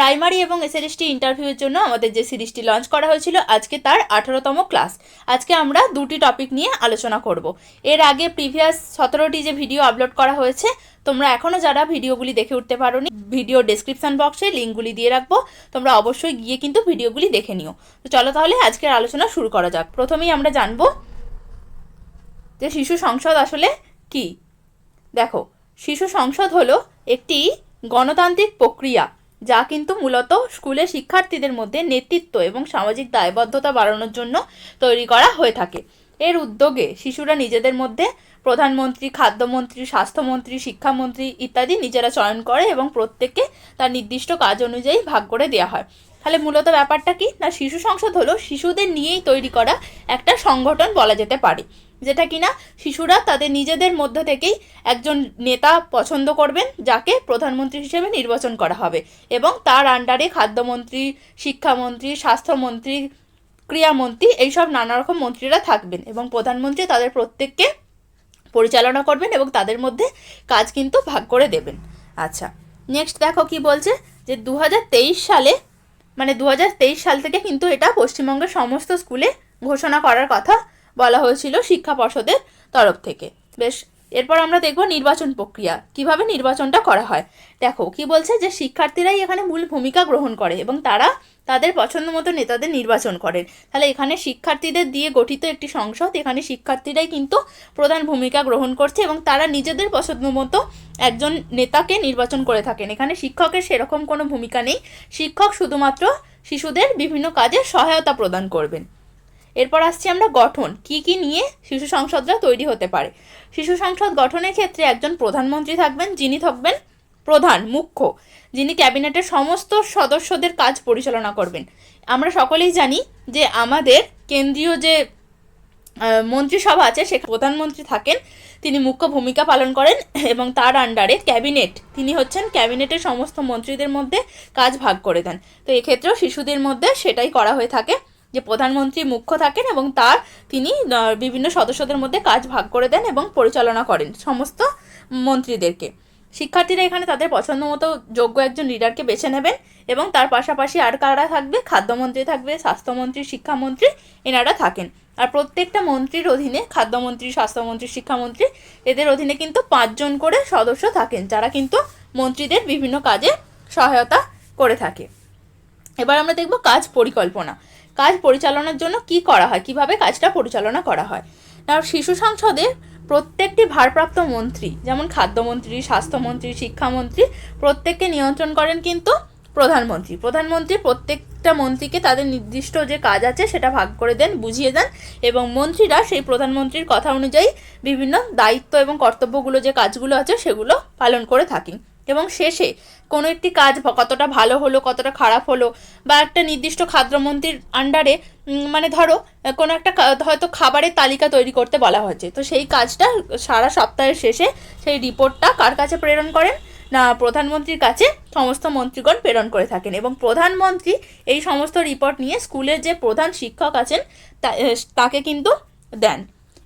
Primary এবং SLST ইন্টারভিউয়ের জন্য আমাদের যে সিরিজটি লঞ্চ করা হয়েছিল, আজকে তার আঠারোতম ক্লাস। আজকে আমরা দুটি টপিক নিয়ে আলোচনা করব। এর আগে প্রিভিয়াস সতেরোটি যে ভিডিও আপলোড করা হয়েছে, তোমরা এখনও যারা ভিডিওগুলি দেখে উঠতে পারোনি, ভিডিও ডেসক্রিপশন বক্সে লিঙ্কগুলি দিয়ে রাখব। তোমরা অবশ্যই গিয়ে কিন্তু ভিডিওগুলি দেখে নিও। তো চলো তাহলে আজকের আলোচনা শুরু করা যাক। প্রথমেই আমরা জানব যে শিশু সংসদ আসলে কি? দেখো, শিশু সংসদ হলো একটি গণতান্ত্রিক প্রক্রিয়া। যা কিন্তু মূলত স্কুলে শিক্ষার্থীদের মধ্যে নেতৃত্ব এবং সামাজিক দায়বদ্ধতা বাড়ানোর জন্য তৈরি করা হয়ে থাকে। এর উদ্যোগে শিশুরা নিজেদের মধ্যে প্রধানমন্ত্রী, খাদ্যমন্ত্রী, স্বাস্থ্যমন্ত্রী, শিক্ষামন্ত্রী ইত্যাদি নিজেরা চয়ন করে এবং প্রত্যেককে তার নির্দিষ্ট কাজ অনুযায়ী ভাগ করে দেওয়া হয়। তাহলে মূলত ব্যাপারটা কি? না, শিশু সংসদ হলো শিশুদের নিয়েই তৈরি করা একটা সংগঠন বলা যেতে পারে। যেটা কিনা শিশুরা তাদের নিজেদের মধ্যে থেকেই একজন নেতা পছন্দ করবেন, যাকে প্রধানমন্ত্রী হিসেবে নির্বাচন করা হবে। এবং তার আন্ডারে খাদ্যমন্ত্রী, শিক্ষামন্ত্রী, স্বাস্থ্যমন্ত্রী ক্রীড়ামন্ত্রী এইসব নানা রকম মন্ত্রীরা থাকবেন এবং প্রধানমন্ত্রী তাদের প্রত্যেককে পরিচালনা করবেন এবং তাদের মধ্যে কাজ কিন্তু ভাগ করে দেবেন। আচ্ছা নেক্সট দেখো কি বলছে যে দু হাজার তেইশ সালে মানে দু হাজার তেইশ সাল থেকে কিন্তু এটা পশ্চিমবঙ্গের সমস্ত স্কুলে ঘোষণা করার কথা বলা হয়েছিল শিক্ষা পর্ষদের তরফ থেকে। বেশ, এরপর আমরা দেখব নির্বাচন প্রক্রিয়া, কীভাবে নির্বাচনটা করা হয়। দেখো, কি বলছে যে শিক্ষার্থীরাই এখানে মূল ভূমিকা গ্রহণ করে এবং তারা তাদের পছন্দ মতো নেতাদের নির্বাচন করেন। তাহলে এখানে শিক্ষার্থীদের দিয়ে গঠিত একটি সংসদ, এখানে শিক্ষার্থীরাই কিন্তু প্রধান ভূমিকা গ্রহণ করছে এবং তারা নিজেদের পছন্দ মতো একজন নেতাকে নির্বাচন করে থাকেন। এখানে শিক্ষকের সেরকম কোনো ভূমিকা নেই। শিক্ষক শুধুমাত্র শিশুদের বিভিন্ন কাজে সহায়তা প্রদান করবেন। এরপর আসছি আমরা গঠন। কি কি নিয়ে শিশু সংসদরা তৈরি হতে পারে? শিশু সংসদ গঠনের ক্ষেত্রে একজন প্রধানমন্ত্রী থাকবেন, যিনি থাকবেন প্রধান, মুখ্য, যিনি ক্যাবিনেটের সমস্ত সদস্যদের কাজ পরিচালনা করবেন। আমরা সকলেই জানি যে আমাদের কেন্দ্রীয় যে মন্ত্রিসভা আছে সে প্রধানমন্ত্রী থাকেন, তিনি মুখ্য ভূমিকা পালন করেন এবং তার আন্ডারে ক্যাবিনেট, তিনি হচ্ছেন ক্যাবিনেটের সমস্ত মন্ত্রীদের মধ্যে কাজ ভাগ করে দেন। তো এক্ষেত্রেও শিশুদের মধ্যে সেটাই করা হয়ে থাকে। যে প্রধানমন্ত্রী মুখ্য থাকেন এবং তার তিনি বিভিন্ন সদস্যদের মধ্যে কাজ ভাগ করে দেন এবং পরিচালনা করেন সমস্ত মন্ত্রীদেরকে। শিক্ষার্থীরা এখানে তাদের পছন্দ মতো যোগ্য একজন লিডারকে বেছে নেবেন এবং তার পাশাপাশি আর কারা থাকবে? খাদ্যমন্ত্রী থাকবে, স্বাস্থ্যমন্ত্রী, শিক্ষামন্ত্রী এনারা থাকেন। আর প্রত্যেকটা মন্ত্রীর অধীনে, খাদ্যমন্ত্রী, স্বাস্থ্যমন্ত্রী, শিক্ষামন্ত্রী, এদের অধীনে কিন্তু পাঁচজন করে সদস্য থাকেন, যারা কিন্তু মন্ত্রীদের বিভিন্ন কাজে সহায়তা করে থাকে। এবার আমরা দেখব কাজ পরিকল্পনা। কাজ পরিচালনার জন্য কি করা হয়? কীভাবে কাজটা পরিচালনা করা হয়? না শিশু সংসদে প্রত্যেকটি ভারপ্রাপ্ত মন্ত্রী, যেমন খাদ্যমন্ত্রী, স্বাস্থ্যমন্ত্রী, শিক্ষামন্ত্রী, প্রত্যেককে নিয়ন্ত্রণ করেন কিন্তু প্রধানমন্ত্রী। প্রধানমন্ত্রী প্রত্যেকটা মন্ত্রীকে তাদের নির্দিষ্ট যে কাজ আছে, সেটা ভাগ করে দেন, বুঝিয়ে দেন এবং মন্ত্রীরা সেই প্রধানমন্ত্রীর কথা অনুযায়ী বিভিন্ন দায়িত্ব এবং কর্তব্যগুলো যে কাজগুলো আছে, সেগুলো পালন করে থাকেন। এবং শেষে কোনো একটি কাজ কতটা ভালো হলো, কতটা খারাপ হলো বা একটা নির্দিষ্ট খাদ্যমন্ত্রীর আন্ডারে মানে ধরো কোনো একটা হয়তো খাবারের তালিকা তৈরি করতে বলা হয়েছে। তো সেই কাজটা সারা সপ্তাহের শেষে সেই রিপোর্টটা কার কাছে প্রেরণ করেন? না, প্রধানমন্ত্রীর কাছে সমস্ত মন্ত্রীগণ প্রেরণ করে থাকেন এবং প্রধানমন্ত্রী এই সমস্ত রিপোর্ট নিয়ে স্কুলের যে প্রধান শিক্ষক আছেন তাকে কিন্তু দেন।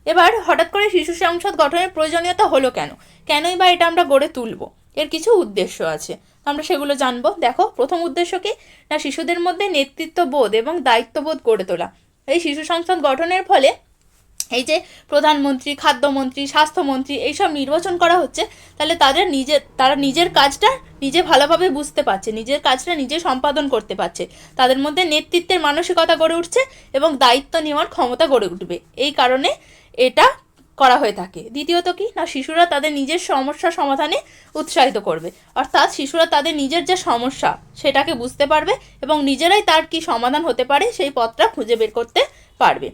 এবার হঠাৎ করে শিশু সংসদ গঠনের প্রয়োজনীয়তা হলো কেন? কেনই বা এটা আমরা গড়ে তুলবো? এর কিছু উদ্দেশ্য আছে। আমরা সেগুলো জানব। দেখো, প্রথম উদ্দেশ্য কি? না, শিশুদের মধ্যে নেতৃত্ববোধ এবং দায়িত্ববোধ গড়ে তোলা। এই শিশু সংসদ গঠনের ফলে এই যে প্রধানমন্ত্রী, খাদ্যমন্ত্রী, স্বাস্থ্যমন্ত্রী এইসব নির্বাচন করা হচ্ছে, তাহলে তাদের নিজের তারা নিজের কাজটা নিজে ভালোভাবে বুঝতে পারছে, নিজের কাজটা নিজে সম্পাদন করতে পারছে। তাদের মধ্যে নেতৃত্বের মানসিকতা গড়ে উঠছে এবং দায়িত্ব নেওয়ার ক্ষমতা গড়ে উঠবে। এই কারণে এটা করা হয়ে থাকে। দ্বিতীয়ত কি? না, শিশুরা তাদের নিজের সমস্যা সমাধানে উৎসাহিত করবে। অর্থাৎ শিশুরা তাদের নিজের যে সমস্যা, সেটাকে বুঝতে পারবে এবং নিজেরাই তার কি সমাধান হতে পারে, সেই পথটা খুঁজে বের করতে পারবে।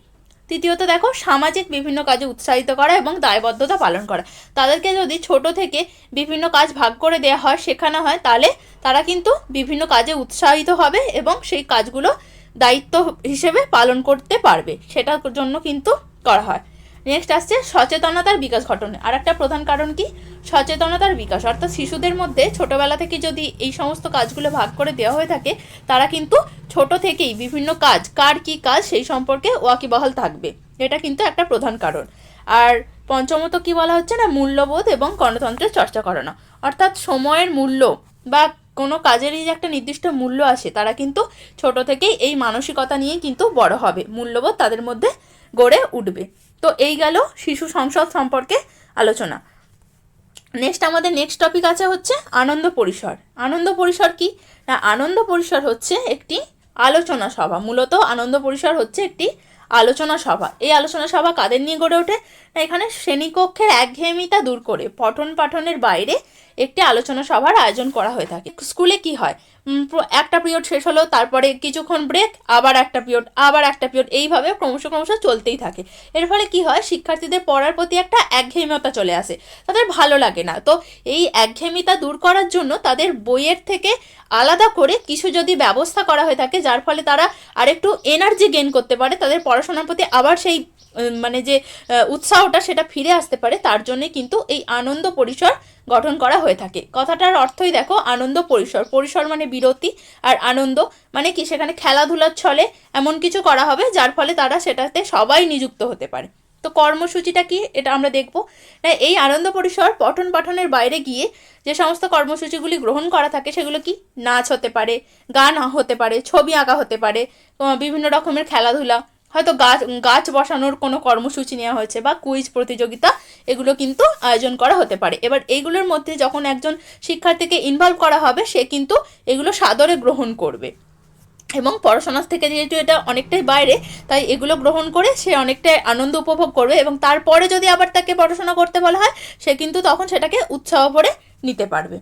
তৃতীয়ত দেখো, সামাজিক বিভিন্ন কাজে উৎসাহিত করা এবং দায়বদ্ধতা পালন করা। তাদেরকে যদি ছোট থেকে বিভিন্ন কাজ ভাগ করে দেওয়া হয়, শেখানো হয়, তাহলে তারা কিন্তু বিভিন্ন কাজে উৎসাহিত হবে এবং সেই কাজগুলো দায়িত্ব হিসেবে পালন করতে পারবে। সেটার জন্য কিন্তু করা হয়। নেক্সট আসছে সচেতনতার বিকাশ ঘটনা। আর একটা প্রধান কারণ কি? সচেতনতার বিকাশ। অর্থাৎ শিশুদের মধ্যে ছোটবেলা থেকে যদি এই সমস্ত কাজগুলো ভাগ করে দেওয়া হয়ে থাকে, তারা কিন্তু ছোট থেকেই বিভিন্ন কাজ, কার কি কাজ সেই সম্পর্কে ওয়াকিবহাল থাকবে। এটা কিন্তু একটা প্রধান কারণ। আর পঞ্চমত কি বলা হচ্ছে না? মূল্যবোধ এবং গণতন্ত্রের চর্চা করানো অর্থাৎ সময়ের মূল্য বা কোনো কাজেরই যে একটা নির্দিষ্ট মূল্য আসে তারা কিন্তু ছোট থেকেই এই মানসিকতা নিয়ে কিন্তু বড় হবে। মূল্যবোধ তাদের মধ্যে গড়ে উঠবে। তো এই গেল শিশু সংসদ সম্পর্কে আলোচনা। নেক্সট আমাদের নেক্সট টপিক আছে হচ্ছে আনন্দ পরিসর। আনন্দ পরিসর কি? না, আনন্দ পরিসর হচ্ছে একটি আলোচনা সভা। মূলত আনন্দ পরিসর হচ্ছে একটি আলোচনা সভা। এই আলোচনা সভা কাদের নিয়ে গড়ে ওঠে? না, এখানে শ্রেণীকক্ষের একঘেয়েমিতা দূর করে পঠন পাঠনের বাইরে একটি আলোচনা সভার আয়োজন করা হয়ে থাকে। স্কুলে কি হয়? একটা পিরিয়ড শেষ হলো তারপরে কিছুক্ষণ ব্রেক আবার একটা পিরিয়ড আবার একটা পিরিয়ড এইভাবে ক্রমশ ক্রমশ চলতেই থাকে। এর ফলে কি হয়? শিক্ষার্থীদের পড়ার প্রতি একটা একঘেয়েমতা চলে আসে। তাদের ভালো লাগে না। তো এই একঘেয়েমিতা দূর করার জন্য তাদের বইয়ের থেকে আলাদা করে কিছু যদি ব্যবস্থা করা হয়ে থাকে, যার ফলে তারা আরেকটু এনার্জি গেইন করতে পারে, তাদের পড়াশোনার প্রতি আবার সেই মানে যে উৎসাহটা সেটা ফিরে আসতে পারে, তার জন্যে কিন্তু এই আনন্দ পরিসর গঠন করা হয়ে থাকে। কথাটার অর্থই দেখো, আনন্দ পরিসর। পরিসর মানে বিরতি আর আনন্দ। মানে কি, সেখানে খেলাধুলার ছলে এমন কিছু করা হবে যার ফলে তারা সেটাতে সবাই নিযুক্ত হতে পারে। তো কর্মসূচিটা কি, এটা আমরা দেখব। না এই আনন্দ পরিসর পঠন পাঠনের বাইরে গিয়ে যে সমস্ত কর্মসূচিগুলি গ্রহণ করা থাকে, সেগুলো কি? নাচ হতে পারে, গান হতে পারে, ছবি আঁকা হতে পারে বিভিন্ন রকমের খেলাধুলা হয়তো গাছ গাছ বসানোর কোনো কর্মসূচি নেওয়া হয়েছে বা কুইজ প্রতিযোগিতা, এগুলো কিন্তু আয়োজন করা হতে পারে। এবার এইগুলোর মধ্যে যখন একজন শিক্ষার্থীকে ইনভলভ করা হবে, সে কিন্তু এগুলো সাদরে গ্রহণ করবে। এবং পড়াশোনার থেকে যেহেতু এটা অনেকটাই বাইরে, তাই এগুলো গ্রহণ করে সে অনেকটাই আনন্দ উপভোগ করবে এবং তারপরে যদি আবার তাকে পড়াশোনা করতে বলা হয়, সে কিন্তু তখন সেটাকে উৎসাহ করে নিতে পারবে।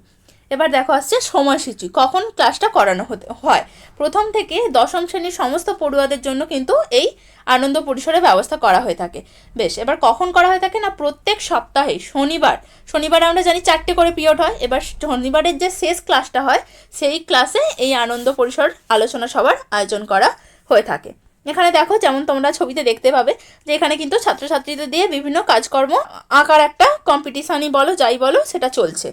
এবার দেখো আসছে সময়সূচি, কখন ক্লাসটা করানো হতে, হয়। প্রথম থেকে দশম শ্রেণির সমস্ত পড়ুয়াদের জন্য কিন্তু এই আনন্দ পরিসরের ব্যবস্থা করা হয়ে থাকে। বেশ, এবার কখন করা হয়ে থাকে না? প্রত্যেক সপ্তাহে, শনিবার শনিবার আমরা জানি চারটে করে পিরিয়ড হয়। এবার শনিবারের যে শেষ ক্লাসটা হয়, সেই ক্লাসে এই আনন্দ পরিসর আলোচনা সভার আয়োজন করা হয়ে থাকে। এখানে দেখো যেমন তোমরা ছবিতে দেখতে পাবে যে এখানে কিন্তু ছাত্রছাত্রীদের দিয়ে বিভিন্ন কাজকর্ম আঁকার একটা কম্পিটিশানই বলো, যাই বলো, সেটা চলছে।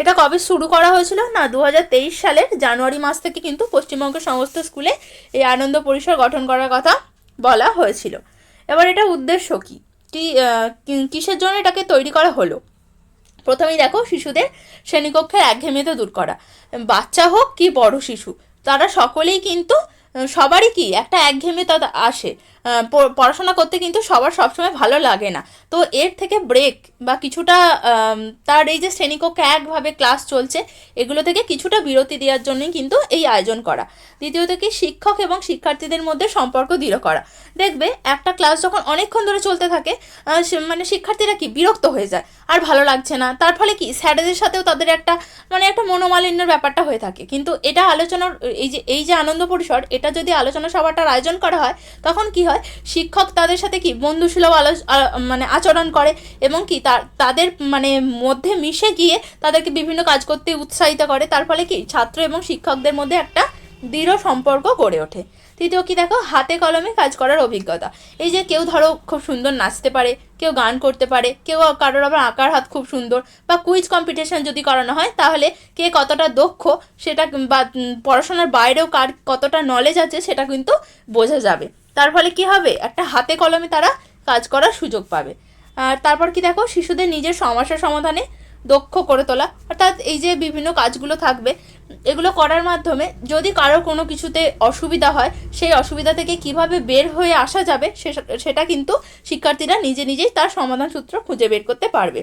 এটা কবে শুরু করা হয়েছিল? না দু হাজার তেইশ সালের জানুয়ারি মাস থেকে কিন্তু পশ্চিমবঙ্গের সমস্ত স্কুলে এই আনন্দ পরিসর গঠন করার কথা বলা হয়েছিল। এবার এটা উদ্দেশ্য কী? কি কিসের জন্য এটাকে তৈরি করা হলো? প্রথমেই দেখো, শিশুদের শ্রেণীকক্ষের একঘেয়েমিতে দূর করা। বাচ্চা হোক কি বড় শিশু, তারা সকলেই কিন্তু সবারই কি? একটা একঘেয়েমি তাদের আসে। পড়াশোনা করতে কিন্তু সবার সবসময় ভালো লাগে না। তো এর থেকে ব্রেক বা কিছুটা তার এই যে শ্রেণীকক্ষে একভাবে ক্লাস চলছে, এগুলো থেকে কিছুটা বিরতি দেওয়ার জন্যই কিন্তু এই আয়োজন করা। দ্বিতীয়ত কি শিক্ষক এবং শিক্ষার্থীদের মধ্যে সম্পর্ক দৃঢ় করা। দেখবে, একটা ক্লাস যখন অনেকক্ষণ ধরে চলতে থাকে মানে শিক্ষার্থীরা কি বিরক্ত হয়ে যায়, আর ভালো লাগছে না। তার ফলে কি, স্যারেদের সাথেও তাদের একটা মানে একটা মনোমালিন্যের ব্যাপারটা হয়ে থাকে। কিন্তু এটা আলোচনার, এই যে এই যে আনন্দ পরিসর, এটা যদি আলোচনা সভাটার আয়োজন করা হয়, তখন কি হয়, শিক্ষক তাদের সাথে কি বন্ধুসুলভ আলো মানে আচরণ করে এবং কি তার, তাদের মানে মধ্যে মিশে গিয়ে তাদেরকে বিভিন্ন কাজ করতে উৎসাহিত করে, তার ফলে কি ছাত্র এবং শিক্ষকদের মধ্যে একটা দৃঢ় সম্পর্ক গড়ে ওঠে। তৃতীয় কি দেখো? হাতে কলমে কাজ করার অভিজ্ঞতা। এই যে কেউ ধরো খুব সুন্দর নাচতে পারে, কেউ গান করতে পারে, কেউ কারোর আবার আঁকার হাত খুব সুন্দর বা কুইজ কম্পিটিশন যদি করানো হয়, তাহলে কে কতটা দক্ষ সেটা বা পড়াশোনার বাইরেও কার কতটা নলেজ আছে সেটা কিন্তু বোঝা যাবে। তার ফলে কি হবে? একটা হাতে কলমে তারা কাজ করার সুযোগ পাবে। আর তারপর কি দেখো? শিশুদের নিজের সমস্যা সমাধানে দক্ষ করে তোলা। অর্থাৎ এই যে বিভিন্ন কাজগুলো থাকবে, এগুলো করার মাধ্যমে যদি কারও কোনো কিছুতে অসুবিধা হয়, সেই অসুবিধা থেকে কীভাবে বের হয়ে আসা যাবে সেটা কিন্তু শিক্ষার্থীরা নিজে নিজেই তার সমাধান সূত্র খুঁজে বের করতে পারবে।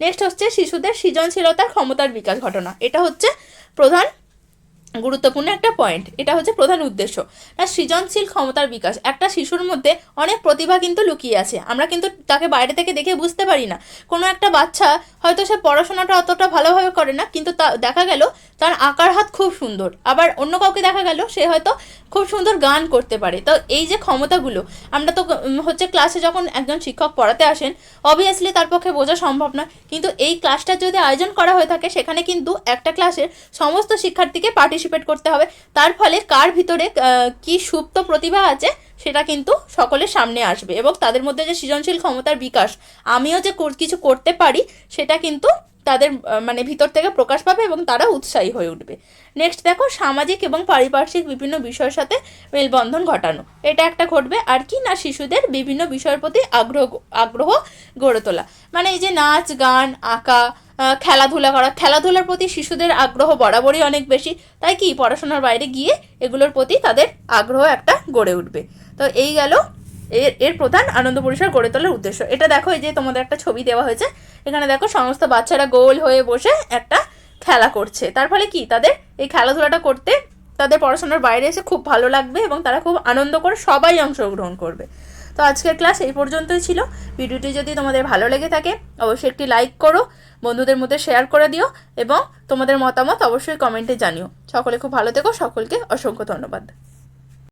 নেক্সট হচ্ছে শিশুদের সৃজনশীলতার ক্ষমতার বিকাশ ঘটনা। এটা হচ্ছে প্রধান গুরুত্বপূর্ণ একটা পয়েন্ট এটা হচ্ছে প্রধান উদ্দেশ্য। তার সৃজনশীল ক্ষমতার বিকাশ, একটা শিশুর মধ্যে অনেক প্রতিভা কিন্তু লুকিয়ে আছে। আমরা কিন্তু তাকে বাইরে থেকে দেখে বুঝতে পারি না। কোনো একটা বাচ্চা হয়তো সে পড়াশোনাটা অতটা ভালোভাবে করে না, কিন্তু তা দেখা গেল তার আঁকার হাত খুব সুন্দর। আবার অন্য কাউকে দেখা গেল, সে হয়তো খুব সুন্দর গান করতে পারে। তো এই যে ক্ষমতাগুলো, আমরা তো হচ্ছে ক্লাসে যখন একজন শিক্ষক পড়াতে আসেন অবভিয়াসলি তার পক্ষে বোঝা সম্ভব নয়। কিন্তু এই ক্লাসটা যদি আয়োজন করা হয়ে থাকে, সেখানে কিন্তু একটা ক্লাসের সমস্ত শিক্ষার্থীকে পার্টিসিপেট করতে হবে। তার ফলে কার ভিতরে কি সুপ্ত প্রতিভা আছে, সেটা কিন্তু সকলের সামনে আসবে। এবং তাদের মধ্যে যে সৃজনশীল ক্ষমতার বিকাশ, আমিও যে কিছু করতে পারি, সেটা কিন্তু তাদের মানে ভিতর থেকে প্রকাশ পাবে এবং তারা উৎসাহী হয়ে উঠবে। নেক্সট দেখো, সামাজিক এবং পারিপার্শ্বিক বিভিন্ন বিষয়ের সাথে মেলবন্ধন ঘটানো। এটা একটা ঘটবে। আর কি না শিশুদের বিভিন্ন বিষয়ের প্রতি আগ্রহ আগ্রহ গড়ে তোলা? মানে এই যে নাচ, গান, আঁকা খেলাধুলা করা, খেলাধুলার প্রতি শিশুদের আগ্রহ বরাবরই অনেক বেশি। তাই কি? পড়াশোনার বাইরে গিয়ে এগুলোর প্রতি তাদের আগ্রহ একটা গড়ে উঠবে। তো এই গেল এর এর প্রধান আনন্দ পরিসর গড়ে তোলার উদ্দেশ্য। এটা দেখো, এই যে তোমাদের একটা ছবি দেওয়া হয়েছে। এখানে দেখো, সমস্ত বাচ্চারা গোল হয়ে বসে একটা খেলা করছে। তার ফলে কি? তাদের এই খেলাধুলাটা করতে তাদের পড়াশোনার বাইরে এসে খুব ভালো লাগবে এবং তারা খুব আনন্দ করে সবাই অংশগ্রহণ করবে। তো আজকের ক্লাস এই পর্যন্তই ছিল। ভিডিওটি যদি তোমাদের ভালো লেগে থাকে, অবশ্যই একটি লাইক করো, বন্ধুদের মধ্যে শেয়ার করে দিও এবং তোমাদের মতামত অবশ্যই কমেন্টে জানিও। সকলে খুব ভালো থেকো, সকলকে অসংখ্য ধন্যবাদ।